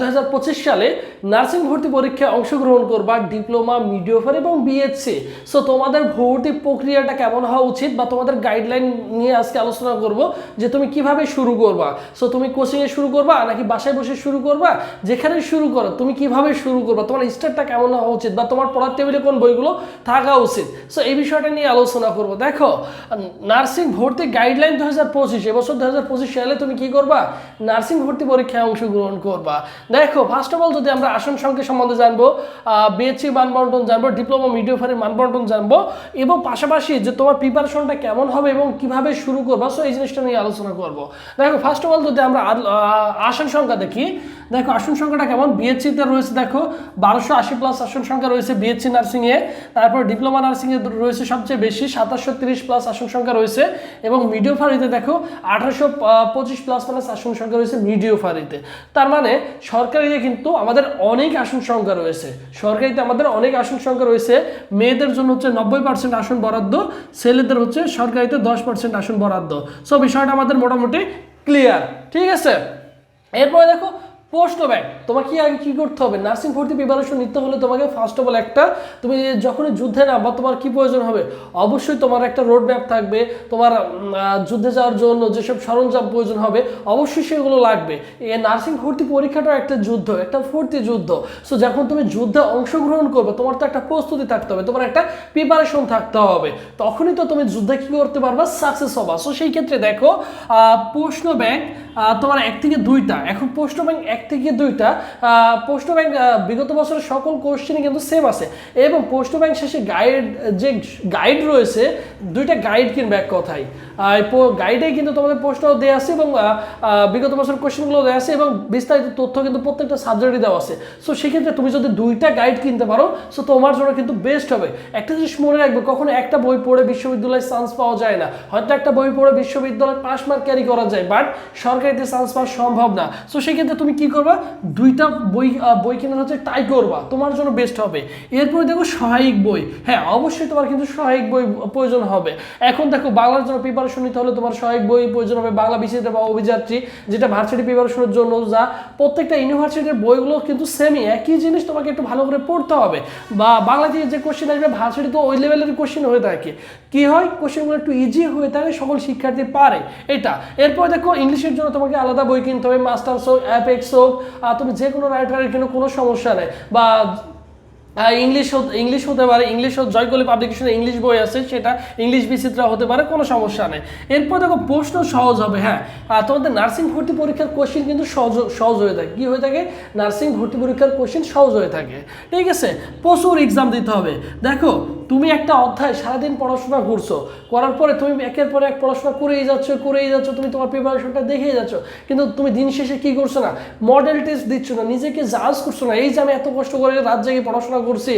দু সালে নার্সিং ভর্তি পরীক্ষায় অংশগ্রহণ করবা ডিপ্লোমা, মিডিওফার এবং বিএসসি। সো তোমাদের ভর্তি প্রক্রিয়াটা কেমন হওয়া উচিত বা তোমাদের গাইডলাইন নিয়ে আজকে আলোচনা করব যে তুমি কীভাবে শুরু করবা। সো তুমি কোচিংয়ে শুরু করবা নাকি বাসায় বসে শুরু করবা? যেখানে শুরু করো, তুমি কীভাবে শুরু করবা? তোমার স্টার্টটা কেমন হওয়া উচিত বা তোমার পড়ার টেবিলে কোন বইগুলো থাকা উচিত? সো এই বিষয়টা নিয়ে আলোচনা করব। দেখো, নার্সিং ভর্তি গাইডলাইন দু হাজার পঁচিশ, এবছর দু হাজার পঁচিশ সালে তুমি কি করবা? নার্সিং ভর্তি পরীক্ষায় অংশগ্রহণ করবা। দেখো ফার্স্ট অফ অল যদি আমরা আসন সংখ্যা সম্বন্ধে জানব বিএসসি মানবন্টন জানব ডিপ্লোমা মিডিওফারের মানবন্টন জানব, এবং পাশাপাশি যে তোমার প্রিপারেশনটা কেমন হবে এবং কীভাবে শুরু করব সো এই জিনিসটা নিয়ে আলোচনা করব। দেখো ফার্স্ট অফ অল যদি আমরা আসন সংখ্যা দেখি দেখো, আসন সংখ্যাটা কেমন? বিএসসিতে রয়েছে, দেখো, বারোশো আশি প্লাস আসন সংখ্যা রয়েছে বিএসসি নার্সিংয়ে। তারপর ডিপ্লোমা নার্সিংয়ে রয়েছে সবচেয়ে বেশি, সাতাশশো তিরিশ প্লাস আসন সংখ্যা রয়েছে। এবং মিডিও ফারিতে দেখো, আঠারোশো পঁচিশ প্লাস প্লাস আসন সংখ্যা রয়েছে মিডিও ফারিতে তার মানে সরকারিতে কিন্তু আমাদের অনেক আসন সংখ্যা রয়েছে। সরকারিতে আমাদের অনেক আসন সংখ্যা রয়েছে। মেয়েদের জন্য হচ্ছে নব্বই পার্সেন্ট আসন বরাদ্দ, ছেলেদের হচ্ছে সরকারিতে দশ পার্সেন্ট আসন বরাদ্দ। সো বিষয়টা আমাদের মোটামুটি ক্লিয়ার ঠিক আছে? এরপরে দেখো পোস্ট ব্যাংক তোমাকে আগে কি করতে হবে? নার্সিং ভর্তি প্রিপারেশন নিতে হলে তোমাকে ফার্স্ট অফ অল একটা, তুমি যখনই যুদ্ধে নামবা, তোমার কি প্রয়োজন হবে? অবশ্যই তোমার একটা রোড ম্যাপ থাকবে, তোমার যুদ্ধে যাওয়ার জন্য যেসব সরঞ্জাম প্রয়োজন হবে, অবশ্যই সেগুলো লাগবে। এই নার্সিং ভর্তি পরীক্ষাটাও একটা যুদ্ধ, একটা ভর্তি যুদ্ধ। সো যখন তুমি যুদ্ধে অংশগ্রহণ করবে, তোমার তো একটা প্রস্তুতি থাকতে হবে, তোমার একটা প্রিপারেশন থাকতে হবে। তখনই তো তুমি যুদ্ধে কি করতে পারবা? সাকসেস হবা। সো সেই ক্ষেত্রে দেখো প্রশ্ন ব্যাংক তোমার এক থেকে দুইটা। এখন প্রশ্ন ব্যাংক এক থেকে দুইটা। প্রশ্ন ব্যাংক বিগত বছরের সকল কোশ্চেনই কিন্তু সেম আছে। এবং প্রশ্ন ব্যাংক শেষে গাইড যে গাইড রয়েছে, দুইটা গাইড কিনবে এক কথায়। গাইডে কিন্তু তোমাদের প্রশ্ন দেওয়া আছে এবং বিগত বছর কোশ্চেনগুলো দেওয়া আছে এবং বিস্তারিত তথ্য কিন্তু প্রত্যেকটা সাবজেক্টে দেওয়া আছে। সো সেক্ষেত্রে তুমি যদি দুইটা গাইড কিনতে পারো সো তোমার জন্য কিন্তু বেস্ট হবে। একটা জিনিস মনে রাখবে, কখনো একটা বই পড়ে বিশ্ববিদ্যালয়ে চান্স পাওয়া যায় না। হয়তো একটা বই পড়ে বিশ্ববিদ্যালয়ে পাস মার্ক ক্যারি করা যায় বাট সরকারিতে চান্স পাওয়া সম্ভব না। সো সেক্ষেত্রে তুমি কি করবা? দুইটা বই বই কেনার হচ্ছে ট্রাই করবা। তোমার জন্য বেস্ট হবে। এরপরে দেখো সহায়িক বই। হ্যাঁ অবশ্যই তোমার কিন্তু সহায়িক বই প্রয়োজন হবে। এখন দেখো বাংলার জন্য প্রিপারেশন নিতে হলে তোমার সহায়ক বই প্রয়োজন হবে বাংলা বিচিত্র বা অভিযাত্রী, যেটা ভার্সিটি প্রিপারেশনের জন্য যা। প্রত্যেকটা ইউনিভার্সিটির বইগুলো কিন্তু সেমই একই জিনিস তোমাকে একটু ভালো করে পড়তে হবে। বা বাংলা থেকে যে কোশ্চেন আসবে, ভার্সিটি তো ওই লেভেলের কোশ্চেন হয়ে থাকে। কি হয়? কোশ্চেনগুলো একটু ইজি হয়ে থাকে, সকল শিক্ষার্থী পারে। এটা। এরপর দেখো ইংলিশের জন্য তোমাকে আলাদা বই কিনতে হবে, মাস্টার্স হোক অ্যাপেক্স হোক তুমি যে কোনো রাইটারের কিন্তু কোনো সমস্যা নেই। বা ইংলিশ হতে- ইংলিশ হতে পারে, ইংলিশ হতে- জয়কলি পাবলিকেশনে ইংলিশ বই আছে, সেটা ইংলিশ বিচিত্রা হতে পারে, কোনো সমস্যা নেই। এরপর দেখো, প্রশ্ন সহজ হবে হ্যাঁ। তোমাদের নার্সিং ভর্তি পরীক্ষার কোশ্চেন কিন্তু সহজ সহজ হয়ে থাকে। কি হয়ে থাকে? নার্সিং ভর্তি পরীক্ষার কোশ্চেন সহজ হয়ে থাকে। ঠিক আছে? প্রচুর এক্সাম দিতে হবে। দেখো, তুমি একটা অধ্যায় সারাদিন পড়াশোনা করছ। করার পরে তুমি একের পর এক পড়াশোনা করেই যাচ্ছ করেই যাচ্ছ, তুমি তোমার প্রিপারেশনটা দেখেই যাচ্ছ। কিন্তু তুমি দিন শেষে কি করছ না? মডেল টেস্ট দিচ্ছ না, নিজেকে জাজ করছ না। এই যে আমি এত কষ্ট করে রাত জেগে পড়াশোনা করছি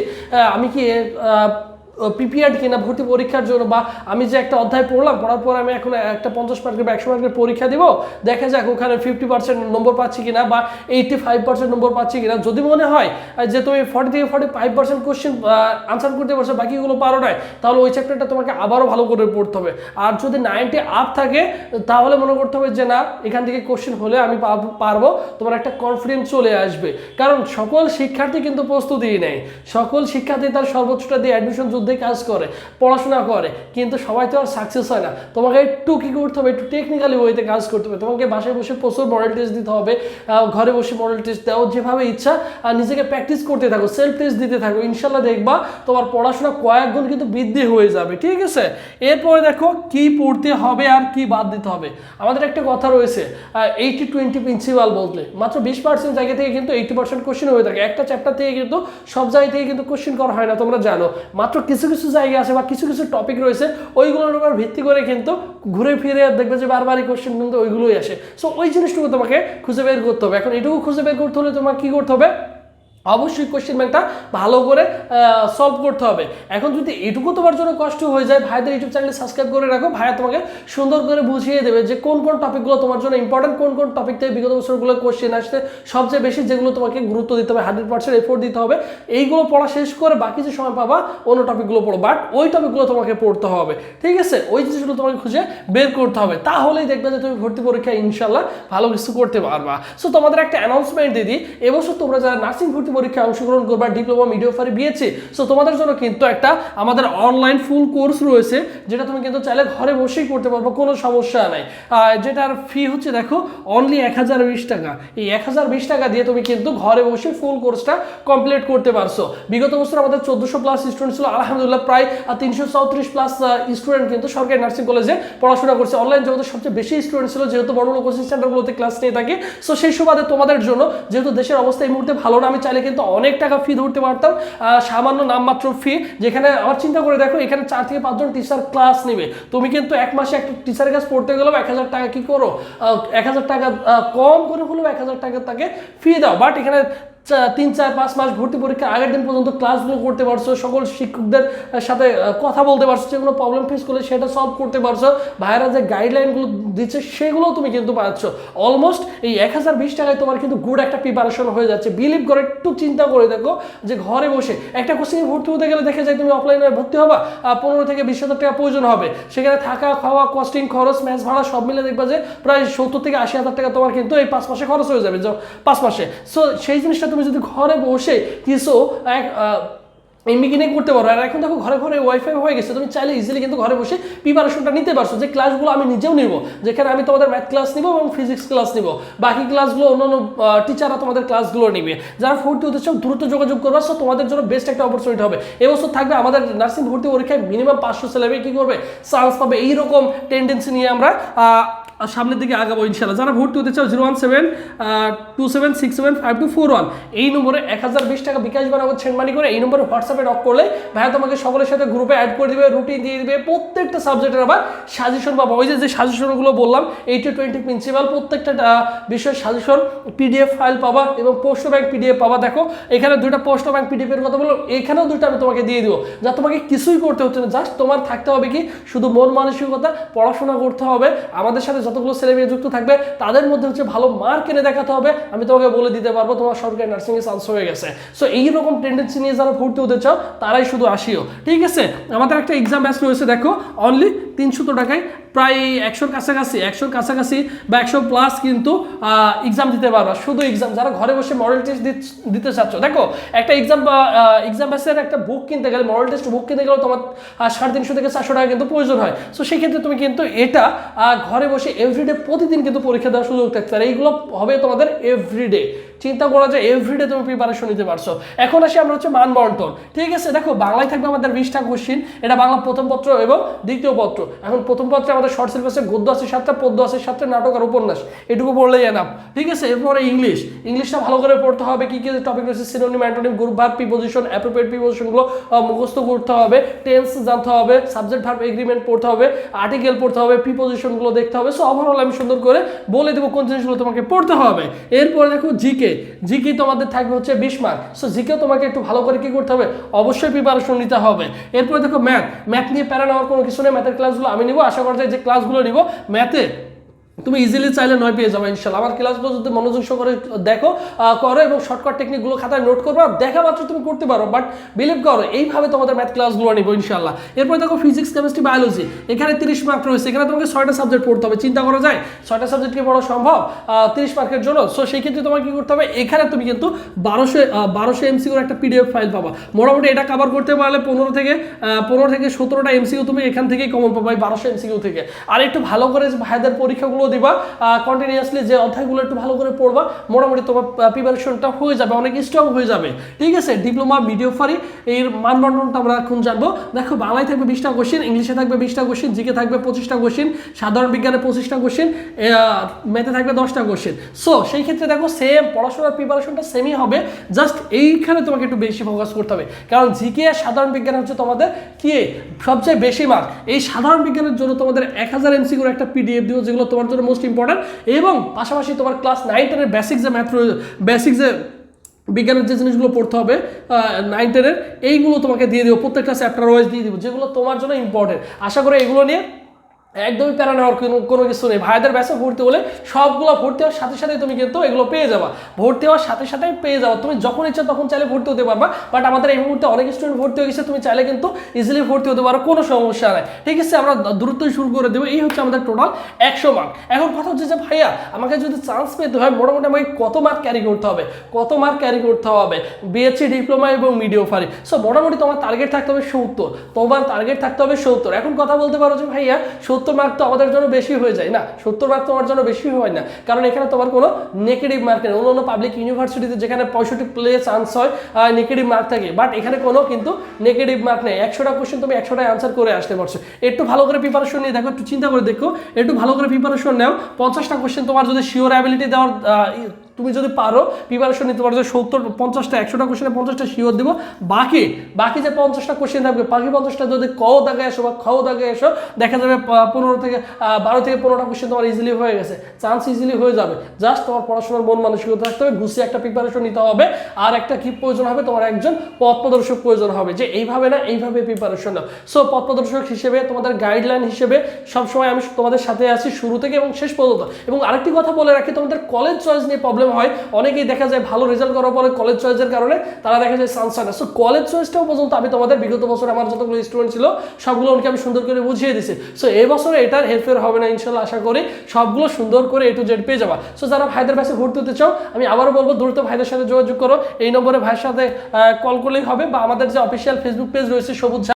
আমি কি প্রিপেয়ার্ড কিনা, ভর্তি পরীক্ষার জন্য, বা আমি যে একটা অধ্যায় পড়লাম, পড়ার পর আমি এখন একটা পঞ্চাশ মার্কের বা একশো মার্কের পরীক্ষা দিব, দেখা যাক ওখানে ফিফটি পার্সেন্ট নম্বর পাচ্ছি কিনা, বা এইটি ফাইভ পার্সেন্ট নম্বর পাচ্ছি কিনা। যদি মনে হয় যে তুমি ফর্টি থেকে forty five percent question answer করতে পারছ, বাকিগুলো পারো নাই, তাহলে ওই চ্যাপ্টারটা তোমাকে আবারও ভালো করে পড়তে হবে। আর যদি নাইনটি আপ থাকে, তাহলে মনে করতে হবে যে না, এখান থেকে কোশ্চেন হলে আমি পারব, তোমার একটা কনফিডেন্স চলে আসবে। কারণ সকল শিক্ষার্থী কিন্তু প্রস্তুতি নেয় সকল শিক্ষার্থী তার সর্বোচ্চটা দিয়ে অ্যাডমিশন যুদ্ধে কাজ করে, পড়াশোনা করে, কিন্তু সবাই তো আর সাকসেস হয় না। তোমাকে একটু কী করতে হবে? একটু টেকনিক্যালি ওয়েতে কাজ করতে হবে। তোমাকে বাসায় বসে প্রচুর মডেল টেস্ট দিতে হবে ঘরে বসে মডেল টেস্ট দাও যেভাবে ইচ্ছা, আর নিজেকে প্র্যাকটিস করতে থাকো সেলফ টেস্ট দিতে থাকো। ইনশাল্লাহ দেখবা তোমার পড়াশোনা কয়েক গুণ কিন্তু বৃদ্ধি হয়ে যাবে, ঠিক আছে? এরপরে দেখো কি পড়তে হবে আর কি বাদ দিতে হবে। আমাদের একটা কথা রয়েছে এইটি টোয়েন্টি প্রিন্সিপাল বলতে। মাত্র বিশ পার্সেন্ট জায়গা থেকে কিন্তু এইটি পার্সেন্ট কোশ্চেন হয়ে থাকে। একটা চ্যাপ্টার থেকে কিন্তু সব জায়গা থেকে কিন্তু কোশ্চেন করা হয় না, তোমরা জানো। মাত্র কিছু কিছু জায়গা আছে বা কিছু কিছু টপিক রয়েছে, ওইগুলোর উপর ভিত্তি করে কিন্তু ঘুরে ফিরে দেখবে যে বারবারই কোশ্চেন কিন্তু ওইগুলোই আসে। সো ওই জিনিসটুকু তোমাকে খুঁজে বের করতে হবে। এখন এটুকু খুঁজে বের করতে হলে তোমার কী করতে হবে? অবশ্যই কোশ্চেন ব্যাংকটা ভালো করে সলভ করতে হবে। এখন যদি এটুকু তোমার জন্য কষ্ট হয়ে যায়, ভাইদের ইউটিউব চ্যানেলে সাবস্ক্রাইব করে রাখো ভাইয়া তোমাকে সুন্দর করে বুঝিয়ে দেবে যে কোন কোন টপিকগুলো তোমার জন্য ইম্পর্টেন্ট কোন কোন টপিক থেকে বিগত বছরগুলো কোশ্চেন আসছে, সবচেয়ে বেশি যেগুলো তোমাকে গুরুত্ব দিতে হবে হান্ড্রেড পার্সেন্ট এফোর্ট দিতে হবে, এইগুলো পড়া শেষ করে বাকি যে সময় পাবা, অন্য টপিকগুলো পড়ো। বাট ওই টপিকগুলো তোমাকে পড়তে হবে, ঠিক আছে? ওই জিনিসগুলো তোমাকে খুঁজে বের করতে হবে। তাহলেই দেখবে যে তুমি ভর্তি পরীক্ষায় ইনশাল্লাহ ভালো কিছু করতে পারবা। সো তোমাদের একটা অ্যানাউন্সমেন্ট দিদি এবছর তোমরা যারা নার্সিং ভর্তি পরীক্ষায় অংশগ্রহণ করবা ডিপ্লোমা মিডিওফারি বিয়েছে সো তোমাদের জন্য কিন্তু একটা আমাদের অনলাইন ফুল কোর্স রয়েছে, যেটা তুমি কিন্তু চাইলে ঘরে বসেই করতে পারব কোনো সমস্যা নাই। যেটার ফি হচ্ছে, দেখো অনলি এক হাজার বিশ টাকা। এই এক হাজার বিশ টাকা দিয়ে তুমি কিন্তু ঘরে বসে ফুল কোর্সটা কমপ্লিট করতে পারছ। বিগত বছর আমাদের চোদ্দোশো প্লাস স্টুডেন্ট ছিল, আলহামদুলিল্লাহ প্রায় তিনশো চৌত্রিশ প্লাস স্টুডেন্ট কিন্তু সরকারি নার্সিং কলেজে পড়াশোনা করছে। অনলাইন জগতে সবচেয়ে বেশি স্টুডেন্ট ছিল, যেহেতু বড় বড় কোচিং সেন্টারগুলোতে ক্লাস নিয়ে থাকে সো সেই সুবাদে তোমাদের জন্য, যেহেতু দেশের অবস্থা এই মুহূর্তে ভালো না, আমি চাইলে কিন্তু অনেক টাকা ফি ধরতে পারতাম সামান্য নামমাত্র ফি যেখানে আমার চিন্তা করে দেখো, এখানে চার থেকে পাঁচজন টিচার ক্লাস নেবে। তুমি কিন্তু এক মাসে একটা টিচারের কাছে পড়তে গেলেও এক হাজার টাকা কী করো? এক হাজার টাকা কম করে হলেও এক হাজার টাকা তাকে ফি দাও। বাট এখানে তিন চার পাঁচ মাস ভর্তি পরীক্ষা আগের দিন পর্যন্ত ক্লাসগুলো করতে পারছ, সকল শিক্ষকদের সাথে কথা বলতে পারছ যেগুলো প্রবলেম ফেস করলে সেটা সলভ করতে পারছ। ভাইয়েরা যে গাইডলাইনগুলো দিচ্ছে সেগুলো তুমি কিন্তু পাচ্ছ। অলমোস্ট এই এক হাজার বিশ টাকায় তোমার কিন্তু গুড একটা প্রিপারেশন হয়ে যাচ্ছে। বিলিভ করে, একটু চিন্তা করে দেখো যে ঘরে বসে একটা কোচিংয়ে ভর্তি হতে গেলে দেখে যায় তুমি অফলাইনে ভর্তি হবা পনেরো থেকে বিশ হাজার টাকা প্রয়োজন হবে। সেখানে থাকা, খাওয়া কস্টিং খরচ ম্যাচ ভাড়া সব মিলে দেখবা যে প্রায় সত্তর থেকে আশি হাজার টাকা তোমার কিন্তু এই পাঁচ মাসে খরচ হয়ে যাবে য- পাঁচ মাসে। সো সেই জিনিসটা তুমি যদি ঘরে বসে কিছু, এক এমবি কিনে করতে পারো। আর এখন দেখো ঘরে ঘরে ওয়াইফাই হয়ে গেছে, তুমি চাইলে ইজিলি কিন্তু ঘরে বসে প্রিপারেশনটা নিতে পারছ যে ক্লাসগুলো আমি নিজেও নিব, যেখানে আমি তোমাদের ম্যাথ ক্লাস নিব এবং ফিজিক্স ক্লাস নিব। বাকি ক্লাসগুলো অন্যান্য টিচাররা তোমাদের ক্লাসগুলো নিবে। যারা ভর্তি হতে চাও, দ্রুত যোগাযোগ করবা। সো তোমাদের জন্য বেস্ট একটা অপরচুনিটি হবে। এবছর থাকবে আমাদের নার্সিং ভর্তি পরীক্ষায় মিনিমাম পাঁচশো ছেলেবে কি করবে? চান্স পাবে। এইরকম টেন্ডেন্সি নিয়ে আমরা সামনের দিকে আগাবো ইনশাল্লাহ যারা ভর্তি হতে চাও zero one seven two seven six seven five two four one এই নম্বরে এক হাজার বিশ টাকা বিকাশ বানাবো সেন্ড মানি করে এই নম্বরে হোয়াটসঅ্যাপে নক করলে ভাইয়া তোমাকে সকলের সাথে গ্রুপে অ্যাড করে দিবে রুটিন দিয়ে দিবে প্রত্যেকটা সাবজেক্টের আবার সাজেশন পাবো। ওই যে সাজেশনগুলো বললাম এইটি টোয়েন্টি প্রিন্সিপাল প্রত্যেকটা আহ, বিষয়ের সাজেশন পিডিএফ ফাইল পাবা এবং পোস্ট ব্যাংক পিডিএফ পাবা। দেখো এখানে দুইটা পোস্ট ব্যাংক পিডিএফ এর কথা বললাম এখানেও দুইটা আমি তোমাকে দিয়ে দিব যা তোমাকে কিছুই করতে হচ্ছে না জাস্ট তোমার থাকতে হবে কি শুধু মন মানসিকতা পড়াশোনা করতে হবে আমাদের সাথে যতগুলো ছেলেমেয়ে যুক্ত থাকবে, তাদের মধ্যে হচ্ছে ভালো মার্ক এনে দেখাতে হবে। আমি তোমাকে বলে দিতে পারব, তোমার সরকারি নার্সিং এ চান্স হয়ে গেছে। সো এইরকম টেন্ডেন্সি নিয়ে যারা ভর্তি হতে চাও, তারাই শুধু আসিও। ঠিক আছে? আমাদের একটা এক্সাম ব্যাচ রয়েছে, দেখো অনলি তিনশত টাকায় প্রায় একশোর কাছাকাছি একশোর কাছাকাছি বা একশো প্লাস কিন্তু এক্সাম দিতে পারবা। শুধু এক্সাম যারা ঘরে বসে মডেল টেস্ট দিতে চাচ্ছ। দেখো, একটা এক্সাম এক্সাম ব্যাচের একটা বুক কিনতে গেলে মডেল টেস্ট বুক কিনতে গেলেও তোমার সাড়ে তিনশো থেকে চারশো টাকা কিন্তু প্রয়োজন হয়। সো সেক্ষেত্রে তুমি কিন্তু এটা ঘরে বসে এভরিডে প্রতিদিন কিন্তু পরীক্ষা দেওয়ার সুযোগ থাকছে আর এইগুলো হবে তোমাদের এভরিডে চিন্তা করা যায় এভরিডে তুমি প্রিপারেশন নিতে পারছ। এখন আসি আমরা হচ্ছে মান বন্টন ঠিক আছে? দেখো, বাংলায় থাকবে আমাদের বিশটা কোশ্চিন এটা বাংলা প্রথম পত্র এবং দ্বিতীয় পত্র। এখন প্রথম পত্রে আমাদের শর্ট সিলেবাসে গদ্য আছে সাতটা, পদ্য আছে সাতটা, নাটক আর উপন্যাস। এটুকু পড়লেই এনাম ঠিক আছে? এরপরে ইংলিশ। ইংলিশটা ভালো করে পড়তে হবে। কি কি টপিক রয়েছে? Synonym antonym group verb preposition appropriate প্রিপোজিশনগুলো মুখস্থ করতে হবে। টেন্স জানতে হবে। সাবজেক্ট ভার্ব এগ্রিমেন্ট পড়তে হবে। আর্টিকেল পড়তে হবে। প্রিপোজিশনগুলো দেখতে হবে। সো ওভারঅল আমি সুন্দর করে বলে দেবো। কোন জিনিসগুলো তোমাকে পড়তে হবে। এরপরে দেখো জিকে জিকে তোমাদের থাকবে হচ্ছে বিশ মার্ক সো জিকেও তোমাকে একটু ভালো করে কি করতে হবে? অবশ্যই প্রিপারেশন নিতে হবে। এরপরে দেখো ম্যাথ ম্যাথ নিয়ে প্যারা নেওয়ার কোনো কিছু নেই। ম্যাথের ক্লাসগুলো আমি নিব। আশা করা যায় যে ক্লাসগুলো নিব। ম্যাথে তুমি ইজিলি চাইলে নয় পেয়ে যাবে ইনশাল্লাহ আমার ক্লাসগুলো যদি মনোযোগ সহকারে দেখো করো এবং শর্টকাট টেকনিকগুলো খাতায় নোট করব দেখা মাত্র তুমি করতে পারো। বাট বিলিভ করো, এইভাবে তোমাদের ম্যাথ ক্লাসগুলো নিবো ইনশাল্লাহ এরপর দেখো ফিজিক্স কেমিস্ট্রি বায়োলজি এখানে তিরিশ মার্ক রয়েছে। এখানে তোমাকে ছয়টা সাবজেক্ট পড়তে হবে। চিন্তা করা যায়, ছয়টা সাবজেক্ট কি পড়া সম্ভব? তিরিশ মার্কের জন্য। সো সেই ক্ষেত্রে তোমাকে কি করতে হবে? এখানে তুমি কিন্তু বারোশো বারোশো এমসিউর একটা পিডিএফ ফাইল পাবা। মোটামুটি এটা কভার করতে পারলে পনেরো থেকে পনেরো থেকে সতেরোটা এমসিউ তুমি এখান থেকেই কমন পাবা এই বারোশো এমসিউ থেকে। আর একটু ভালো করে ভাইদের পরীক্ষাগুলো দিবা কন্টিনিউয়াসলি যে অধ্যায়গুলো একটু ভালো করে পড়বা, মোটামুটি তোমার প্রিপারেশনটা হয়ে যাবে, অনেক স্ট্রং হয়ে যাবে। ঠিক আছে? ডিপ্লোমা মিডিওফারি এর মানদণ্ডটা আমরা এখন জানব। দেখো, বাংলায় থাকবে বিশটা কোশ্চেন ইংলিশে থাকবে বিশটা কোশ্চেন জিকে থাকবে পঁচিশটা কোশ্চেন সাধারণ বিজ্ঞানে পঁচিশটা কোশ্চেন ম্যাথে থাকবে দশটা কোশ্চেন সো সেই ক্ষেত্রে দেখো সেম পড়াশোনার প্রিপারেশনটা সেমই হবে জাস্ট এইখানে তোমাকে একটু বেশি ফোকাস করতে হবে। কারণ জিকে আর সাধারণ বিজ্ঞান হচ্ছে তোমাদের কি? সবচেয়ে বেশি মার্ক এই সাধারণ বিজ্ঞানের জন্য তোমাদের এক হাজার এমসিগুর একটা পিডিএফ দিব যেগুলো তোমার জন্য মোস্ট ইম্পর্টেন্ট এবং পাশাপাশি তোমার ক্লাস নাইন টেনের বেসিক যে ম্যাথ বেসিক যে বিজ্ঞানের যে জিনিসগুলো পড়তে হবে নাইন টেনের এইগুলো তোমাকে দিয়ে দেবো। প্রত্যেকটা চ্যাপ্টার ওয়াইজ দিয়ে দেবো, যেগুলো তোমার জন্য ইম্পর্টেন্ট আশা করি এগুলো নিয়ে একদমই প্যারা নেওয়ার কোনো কোনো কিছু নেই। ভাইদের ব্যাসে ভর্তি হলে সবগুলো ভর্তি হওয়ার সাথে সাথে তুমি কিন্তু এগুলো পেয়ে যাবা। ভর্তি হওয়ার সাথে সাথে পেয়ে যাবা। তুমি যখন ইচ্ছা তখন চাইলে ভর্তি হতে পারবা বাট আমাদের এই মুহূর্তে অনেক স্টুডেন্ট ভর্তি হয়ে গেছে, তুমি চাইলে কিন্তু ইজিলি ভর্তি হতে পারো, কোনো সমস্যা নাই। ঠিক আছে, আমরা দ্রুতই শুরু করে দেবো। এই হচ্ছে আমাদের টোটাল একশো মার্ক এখন কথা হচ্ছে যে, ভাইয়া, আমাকে যদি চান্স পেতে হয়, মোটামুটি আমাকে কত মার্ক ক্যারি করতে হবে? কত মার্ক ক্যারি করতে হবে? বিএসসি ডিপ্লোমা এবং মিডিও ফারি সো মোটামুটি তোমার টার্গেট থাকতে হবে সত্তর। তোমার টার্গেট থাকতে হবে সত্তর। এখন কথা বলতে পারো যে, ভাইয়া সত্তর মার্ক তো আমাদের জন্য বেশি হয়ে যায়, না? সত্তর মার্ক তোমার জন্য বেশি হয় না। কারণ এখানে তোমার কোনো নেগেটিভ মার্ক নেই। অন্য পাবলিক ইউনিভার্সিটিতে যেখানে পঁয়ষট্টি প্লে চান্স হয় নেগেটিভ মার্ক থাকে। বাট এখানে কোনো কিন্তু নেগেটিভ মার্ক নেই। একশোটা কোশ্চেন তুমি একশোটায় আনসার করে আসতে পারছ। একটু ভালো করে প্রিপারেশন নিয়ে দেখো, একটু চিন্তা করে দেখো। একটু ভালো করে প্রিপারেশন নাও। পঞ্চাশটা কোশ্চেন তোমার যদি শিওর অ্যাবিলিটি দেওয়ার তুমি যদি পারো প্রিপারেশন নিতে পারো যে সত্তর, পঞ্চাশটা, একশোটা কোশ্চেনে পঞ্চাশটা শিওর দিব। বাকি বাকি যে পঞ্চাশটা কোশ্চেন থাকবে, বাকি পঞ্চাশটা যদি ক দাগে এসো বা খ দাগে এসো, দেখা যাবে পনেরো থেকে বারো থেকে পনেরোটা কোশ্চেন তোমার ইজিলি হয়ে গেছে। চান্স ইজিলি হয়ে যাবে। জাস্ট তোমার পড়াশোনার মন মানসিকতা থাকতে হবে, গুছিয়ে একটা প্রিপারেশন নিতে হবে। আর একটা কি প্রয়োজন হবে? তোমার একজন পথ প্রদর্শক প্রয়োজন হবে যে এইভাবে না, এইভাবে প্রিপারেশন নাও। সো পথ প্রদর্শক হিসেবে, তোমাদের গাইডলাইন হিসেবে সবসময় আমি তোমাদের সাথে আছি শুরু থেকে এবং শেষ পর্যন্ত। এবং আরেকটি কথা বলে রাখি, তোমাদের কলেজ চয়েস নিয়ে প্রবলেম হয়। অনেকেই দেখা যায় ভালো রেজাল্ট করার পরে কলেজ চয়েসের কারণে তারা দেখা যায় চান্স হয় না। সো কলেজ চয়েসটাও পর্যন্ত আমি তোমাদের বিগত বছর আমার যতগুলো স্টুডেন্ট ছিল সবগুলো আমি সুন্দর করে বুঝিয়ে দিছি। সো এই বছরে এটার হেরফের হবে না ইনশাল্লাহ আশা করি সবগুলো সুন্দর করে এ টু জেড পেয়ে যাবা। সো যারা ভাইদের কাছে ভর্তি হতে চাও, আমি আবারও বলব, দ্রুত ভাইদের সাথে যোগাযোগ করো। এই নম্বরে ভাইয়ের সাথে কল করলেই হবে বা আমাদের যে অফিসিয়াল ফেসবুক পেজ রয়েছে, সবুজ